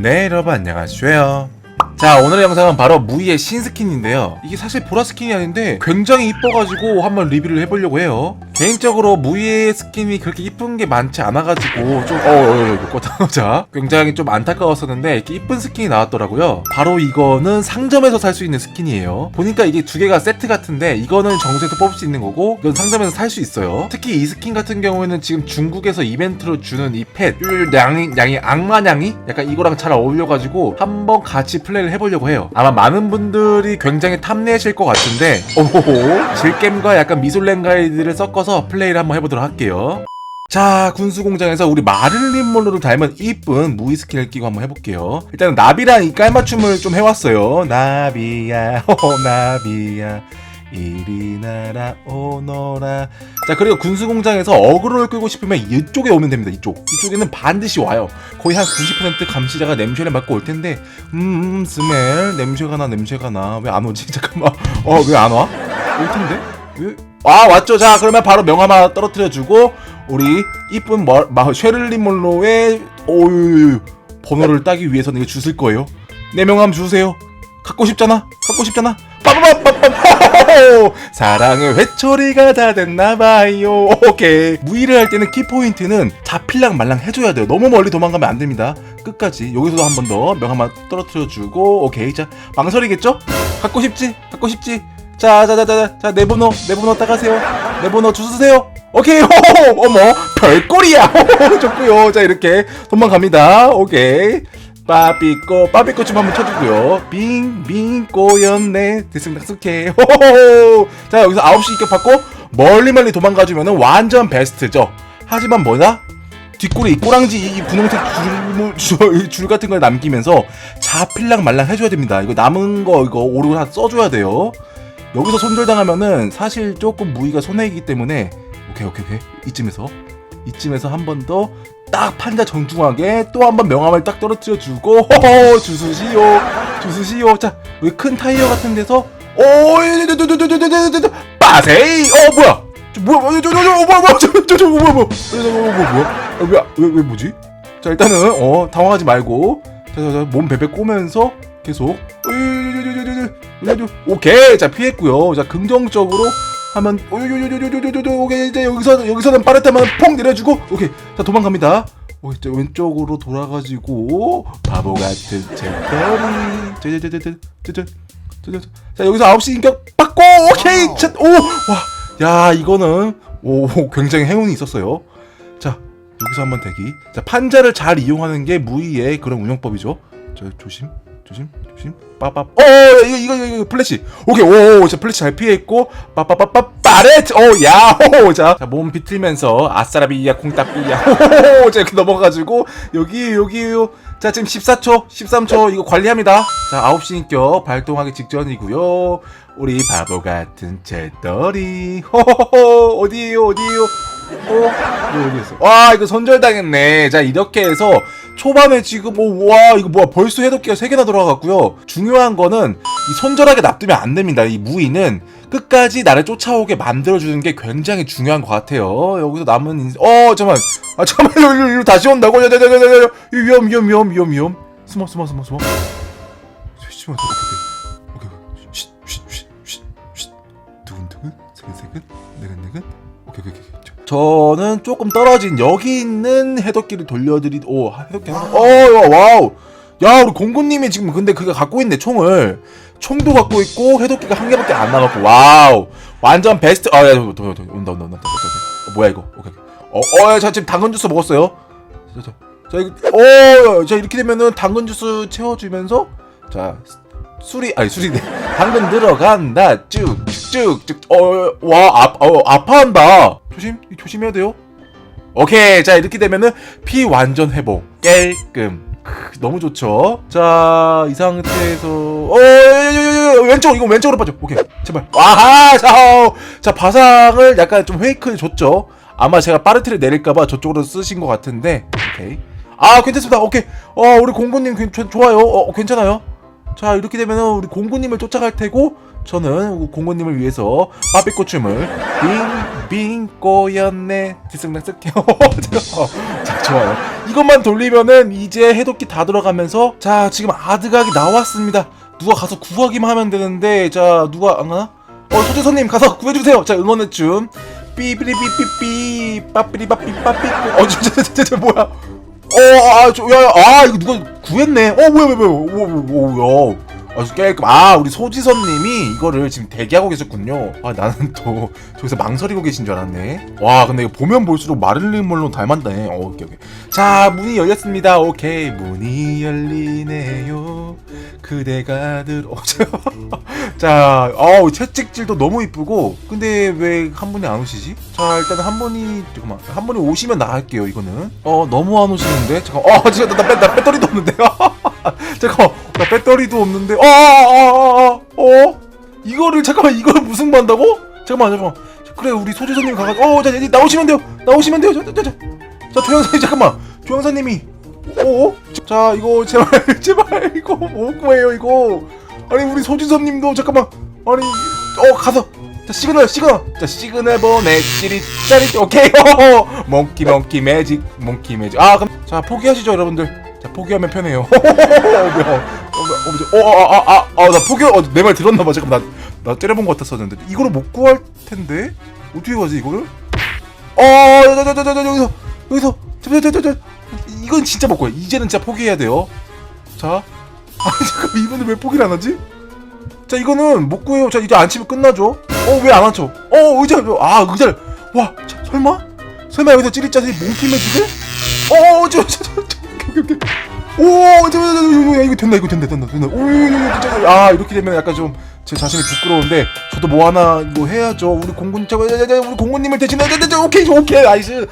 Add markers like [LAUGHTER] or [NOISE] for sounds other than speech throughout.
네 여러분 안녕하세요 자 오늘의 영상은 바로 무이의 신스킨인데요. 이게 사실 보라 스킨이 아닌데 굉장히 이뻐가지고 한번 리뷰를 해보려고 해요. 개인적으로 무이의 스킨이 그렇게 이쁜 게 많지 않아가지고 좀 어어 이거 자. 굉장히 좀 안타까웠었는데 이렇게 이쁜 스킨이 나왔더라고요. 바로 이거는 상점에서 살 수 있는 스킨이에요. 보니까 이게 두 개가 세트 같은데 이거는 정수에서 뽑을 수 있는 거고 이건 상점에서 살 수 있어요. 특히 이 스킨 같은 경우에는 지금 중국에서 이벤트로 주는 이펫 양이, 양이 악마냥이? 약간 이거랑 잘 어울려가지고 한번 같이 플레이를 해보려고 해요. 아마 많은 분들이 굉장히 탐내실 것 같은데 오호호 질겜과 약간 미술랭 가이드를 섞어서 플레이를 한번 해보도록 할게요. 자 군수공장에서 우리 마를린 몰로를 닮은 이쁜 무이 스킨을 끼고 한번 해볼게요. 일단 나비랑 이 깔맞춤을 좀 해왔어요. 나비야 [LAUGHS] 호 나비야 이리 나라 오너라. 자 그리고 군수공장에서 어그로를 끌고 싶으면 이쪽에 오면 됩니다 이쪽. 이쪽에는 반드시 와요. 거의 한 90% 감시자가 냄새를 맡고 올 텐데 음, 음 스멜 냄새가 나 냄새가 나. 왜 안 오지? [LAUGHS] 잠깐만. 어 왜 안 와? 올 텐데? 왜? 아 왔죠. 자 그러면 바로 명함 떨어뜨려 주고 우리 이쁜 머, 마, 쉐를리 몰로의 오유 번호를 따기 위해서는 이거 주실 거예요. 내 명함 주세요. 갖고 싶잖아? 갖고 싶잖아? 빠바바바바바 사랑의 회초리가 다 됐나봐요. 오케이. 무의를 할 때는 키포인트는 잡힐랑 말랑 해줘야 돼요. 너무 멀리 도망가면 안 됩니다. 끝까지. 여기서도 한 번 더 명함만 떨어뜨려 주고. 오케이. 자 망설이겠죠? 갖고 싶지? 갖고 싶지? 자 자 자 자 자내 번호 내 번호 따가세요. 내 번호 주세요. 오케이. 호호 어머 별꼴이야. [LAUGHS] 호호 좋고요. 자 이렇게 도망갑니다. 오케이 빠삐꼬 빠삐꼬 좀 한번 쳐주고요. 빙빙 꼬였네. 됐습니다. [LAUGHS] 호호호. 자 여기서 9시 입격 받고 멀리 멀리 도망가주면 완전 베스트죠. 하지만 뭐냐? 뒷골에 이 꼬랑지 이 분홍색 줄, 줄, [LAUGHS] 줄 같은 걸 남기면서 자필랑 말랑 해줘야 됩니다. 이거 남은 거 이거 오르고 다 써줘야 돼요. 여기서 손절당하면은 사실 조금 무의가 손해이기 때문에 오케이 오케이 오케이. 이쯤에서 이쯤에서 한 번 더 딱 판자 정중하게 또 한 번 명함을 딱 떨어뜨려 주고 호호 주수시오 주수시오 자 여기 큰 타이어 같은 데서 오 빠세이 어 뭐야 저 뭐야 저저저 뭐야 뭐야 저저 뭐야 뭐야 뭐야 뭐야 왜왜 뭐지 자 일단은 어 당황하지 말고 자자자 몸 베베 꼬면서 계속 오케이 자 피했고요 자 긍정적으로 하면 오케이 이제 여기서 여기서는 빠르다면 퐁 내려주고. 오케이 자 도망갑니다. 오 이제 왼쪽으로 돌아가지고 바보 같은 잼터리 짜자자자자자자자 자 여기서 9시 인격 받고. 오케이 오와야 이거는 오 굉장히 행운이 있었어요. 자 여기서 한번 대기. 자 판자를 잘 이용하는 게 무의의 그런 운영법이죠. 저 조심 조심 조심. 빠빠. 어 이거 이거 이거, 이거 플래시. 오케이. 오자 플래시 잘 피했고 빠빠빠빠 빠렛 오 야호 자몸 비틀면서 아싸라비야 콩따삐야 호호자 이렇게 넘어가지고 여기 여기 요. 자 지금 14초 13초 이거 관리합니다. 자 9시 인격 발동하기 직전이고요. 우리 바보 같은 제떨이. 호호호. 어디에요 어디에요? 어? 이거 어디였어? 와 이거 손절당했네. 자 이렇게 해서 초반에 지금 오와 이거 뭐야 벌써 해독기가 3개나 들어갔고요. 중요한 거는 이 손절하게 놔두면 안 됩니다 이 무의는 끝까지 나를 쫓아오게 만들어주는 게 굉장히 중요한 것 같아요. 여기서 남은 인... 어 잠깐만. 아 [LAUGHS] 이거, 이거, 이거 다시 온다고? 야야야야야 위험 위험 위험 위험 위험. 숨어 숨어 숨어 숨어. 숨어 오케이 오케이. 쉿쉿쉿쉿 두근두근 세근세근 저는 조금 떨어진 여기 있는 해독기를 돌려드리 오 해독기 하나 어 와우 야 우리 공구님이 지금 근데 그게 갖고 있네 총을 총도 갖고 있고 해독기가 한 개밖에 안 남았고 와우 완전 베스트 아야 온다 온다 온다 온다 온다 어, 뭐야 이거 오케이 어어자 지금 당근 주스 먹었어요 자, 자, 자 이거 어자 이렇게 되면은 당근 주스 채워주면서 자 술이 아니 술이네 당근 들어간다 쭉쭉쭉 어와 어, 아파한다 조심 조심해야 돼요. 오케이 자 이렇게 되면은 피 완전 회복 깔끔. 크, 너무 좋죠? 자 이 상태에서 어 왼쪽 이거 왼쪽으로 빠져. 오케이 제발. 와하 자, 자 바상을 약간 좀 페이크 줬죠? 아마 제가 빠르트를 내릴까봐 저쪽으로 쓰신 것 같은데. 오케이. 아 괜찮습니다. 오케이. 어 우리 공부님 괜찮 좋아요. 어 괜찮아요. 자 이렇게 되면 우리 공구님을 쫓아갈 테고 저는 공고님을 위해서 빠삐꽃춤을 빙빙 꼬였네. 들썩날썩해요. [LAUGHS] 자 좋아요. 이것만 돌리면은 이제 해독기 다 들어가면서 자 지금 아드각이 나왔습니다. 누가 가서 구하기만 하면 되는데 자 누가 안 가나? 어 소재선님 가서 구해주세요. 자 응원의 춤. 삐삐리삐삐삐 빠삐리빠삐 빠삐. 어저저저 뭐야? 어아저야아 이거 누가 구했네. 어 뭐야 뭐야 뭐야 오오야 아주 깔끔 아 우리 소지선님이 이거를 지금 대기하고 계셨군요. 아 나는 또 저기서 망설이고 계신 줄 알았네. 와 근데 보면 볼수록 마릴린 몰론 닮았네. 어 오케이 오케이. 자 문이 열렸습니다. 오케이. 문이 열리네요 그대가 들어 [LAUGHS] 자 어우 채찍질도 너무 이쁘고. 근데 왜 한 분이 안 오시지? 자 일단 한 분이 잠깐만. 한 분이 오시면 나갈게요 이거는. 어 너무 안 오시는데? 잠깐 어 지금 나, 나, 나 배터리도 없는데 [LAUGHS] 잠깐만 나 배터리도 없는데? 어 어 어 어 어? 이거를 잠깐만 이걸 무슨 반다고? 잠깐만 잠깐만. 그래 우리 소지선님 가가지고 어자 이제 나오시면 돼요. 나오시면 돼요. 자자자 자, 자 조영사님 잠깐만. 조영사님이 어? 자 이거 제발 제발 이거 뭐 구해요 이거 아니 우리 소지선님도 잠깐만 아니 어 가서 자 시그널 시그널 자 시그널 보내 찌릿 짜릿 오케이 어 몽키 몽키 매직 몽키 매직 아 그럼 자 포기하시죠 여러분들 자 포기하면 편해요 어어아아아나 포기 어내 말 들었나 봐 잠깐 나나 때려본 것 같았었는데 이거를 못 구할 텐데 어떻게 가지 이거를 어저저저저 여기서 여기서 저저저저 이건 진짜 못 구해. 이제는 진짜 포기해야 돼요. 자. [LAUGHS] 아니 잠깐 이분들 왜 포기를 안 하지? 자 이거는 못 구해요. 자 이제 안 치면 끝나죠. 어 왜 안 앉혀? 어 의자 아 의자를 와 자, 설마? 설마 여기서 찌릿짜릿 몽키 매직을? 어저저저 오케이 오케이 오저 이거 된다 이거 된다 된다 된다. 오아 이렇게 되면 약간 좀 제 자신이 부끄러운데 저도 뭐 하나 이거 해야죠. 우리 공군 저 우리 공군님을 대신해 오케이 오케이. 나이스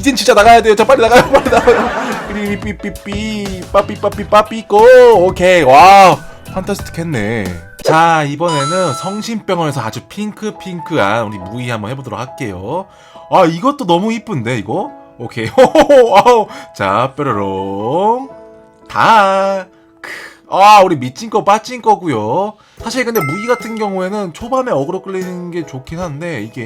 이젠 진짜 나가야 돼요. 자 빨리 나가요 빨리 나가요 삐삐삐삐 빠삐빠삐 빠삐고. 오케이 와 판타스틱했네. 자 이번에는 성심병원에서 아주 핑크핑크한 우리 무이 한번 해보도록 할게요. 아 이것도 너무 이쁜데 이거? 오케이. [LAUGHS] 호호호 자 뾰로롱. 다. 크. 아 우리 미친 거 빠진 거고요. 사실 근데 무이 같은 경우에는 초반에 어그로 끌리는 게 좋긴 한데 이게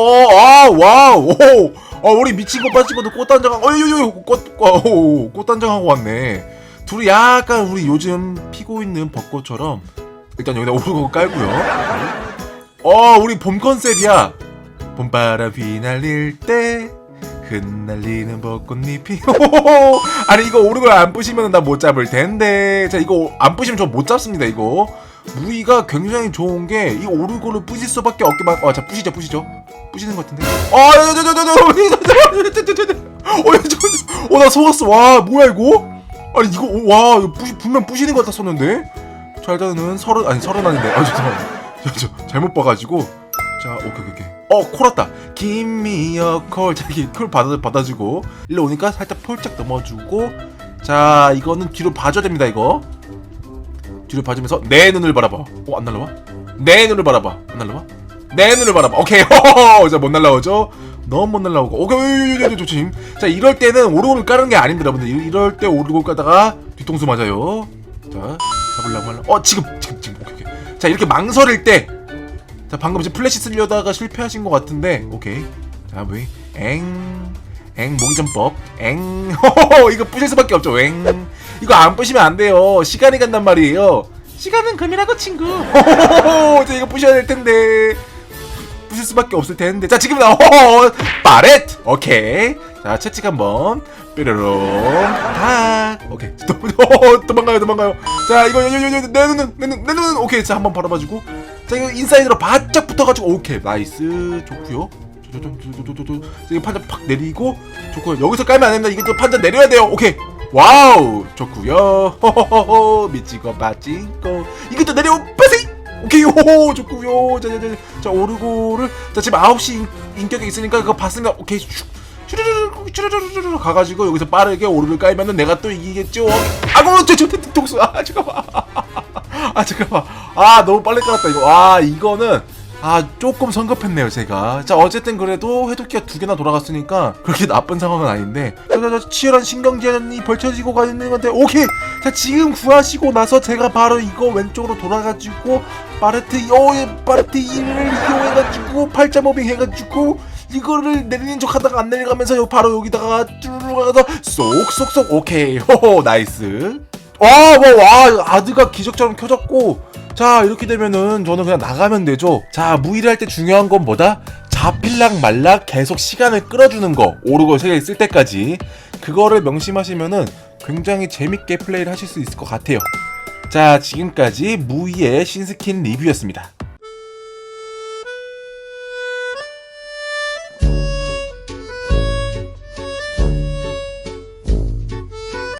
어아 와우 오 어, 우리 미친 거 빠진 것도 꽃단장 어유유 꽃 어, 꽃단장 하고 왔네. 둘이 약간 우리 요즘 피고 있는 벚꽃처럼 일단 여기다 오르고 깔고요. 어 우리 봄 컨셉이야. 봄바람 휘날릴 때 흩날리는 벚꽃잎이. [LAUGHS] 아니 이거 오르골 안 부시면 나 못 잡을 텐데. 자 이거 안 부시면 저 못 잡습니다 이거. 무이가 굉장히 좋은 게 이 오르골을 부실 수밖에 없게 만 어자 부시죠 부시죠 부시는 것 같은데 어저저저저어나 속았어 와 뭐야 이거 아니 이거 와 부시, 분명 부시는 것 같았었는데 자 일단은 서른 아니 서른 아닌데 아 죄송합니다 저, 저 잘못 봐가지고 자 오케이 오케이 어콜 왔다 김미어 콜 자기 콜 받아 받아주고 일로 오니까 살짝 폴짝 넘어주고 자 이거는 뒤로 봐줘야 됩니다 이거 뒤로 봐주면서 내 눈을 바라봐 어 안 날라와 내 눈을 바라봐 안 날라와 내 눈을 바라봐. 오케이. [LAUGHS] 호호호 자 못 날라오죠? 너무 못 날라오고. 오케이. 조심. 자 이럴 때는 오르골 까는 게 아닌데 여러분들. 이- 이럴 때 오르골 까다가 뒤통수 맞아요. 자 잡으려고 하려 어 지금 지금 지금. 오케이 오케이. 자 이렇게 망설일 때. 자 방금 이제 플래시 쓰려다가 실패하신 것 같은데. 오케이. 자 뭐이 엥엥 모기전법. 엥. 호호호 [LAUGHS] 이거 부실 수밖에 없죠. 엥. 이거 안 부시면 안 돼요. 시간이 간단 말이에요. 시간은 금이라고 친구. [LAUGHS] 호호호호 자 이거 부셔야 될 텐데 부실 수밖에 없을 텐데. 자 지금 나 호호 빠렛! 오케이. 자 채찍 한번 뾰로롱 탁 오케이. 도, 도, 도망가요 도망가요. 자 이거 내 눈은 내눈내 눈은 오케이. 자 한번 바라봐주고. 자 이거 인사이드로 바짝 붙어가지고 오케이. 나이스. 좋구요. 이거 판자 팍 내리고. 좋고요. 여기서 깔면 안 된다. 이게 또 판자 내려야 돼요. 오케이. 와우. 좋구요. [LAUGHS] 호호호호. 미치고 빠진고 이것도 내려 오 오케이 호호 좋구요 자자자 자. 오르고를 자 지금 9시 인, 인격에 있으니까 그거 봤으니까 오케이 슉 슈르르르 슈르르르 가가지고 여기서 빠르게 오르를 깔면은 내가 또 이기겠죠? 아고 저저 뒤통수 아 잠깐만. [LAUGHS] 아 잠깐만. 아 너무 빨리 깔았다 이거. 아 이거는 아 조금 성급했네요 제가. 자 어쨌든 그래도 해독기가 두 개나 돌아갔으니까 그렇게 나쁜 상황은 아닌데. 자자자 치열한 신경전이 벌쳐지고 가는 건데 오케이! 자 지금 구하시고 나서 제가 바로 이거 왼쪽으로 돌아가지고 파르트 어 파르트 1을 이용해가지고 팔자 모빙 해가지고 이거를 내리는 척 하다가 안 내려가면서 요- 바로 여기다가 쭈르르 가서 쏙쏙쏙 오케이. [LAUGHS] 호호 나이스. 와와와 아드가 기적처럼 켜졌고 자 이렇게 되면은 저는 그냥 나가면 되죠. 자 무의를 할 때 중요한 건 뭐다? 자필락 말락 계속 시간을 끌어주는 거. 오르고 세개 쓸 때까지. 그거를 명심하시면은 굉장히 재밌게 플레이를 하실 수 있을 것 같아요. 자 지금까지 무의의 신스킨 리뷰였습니다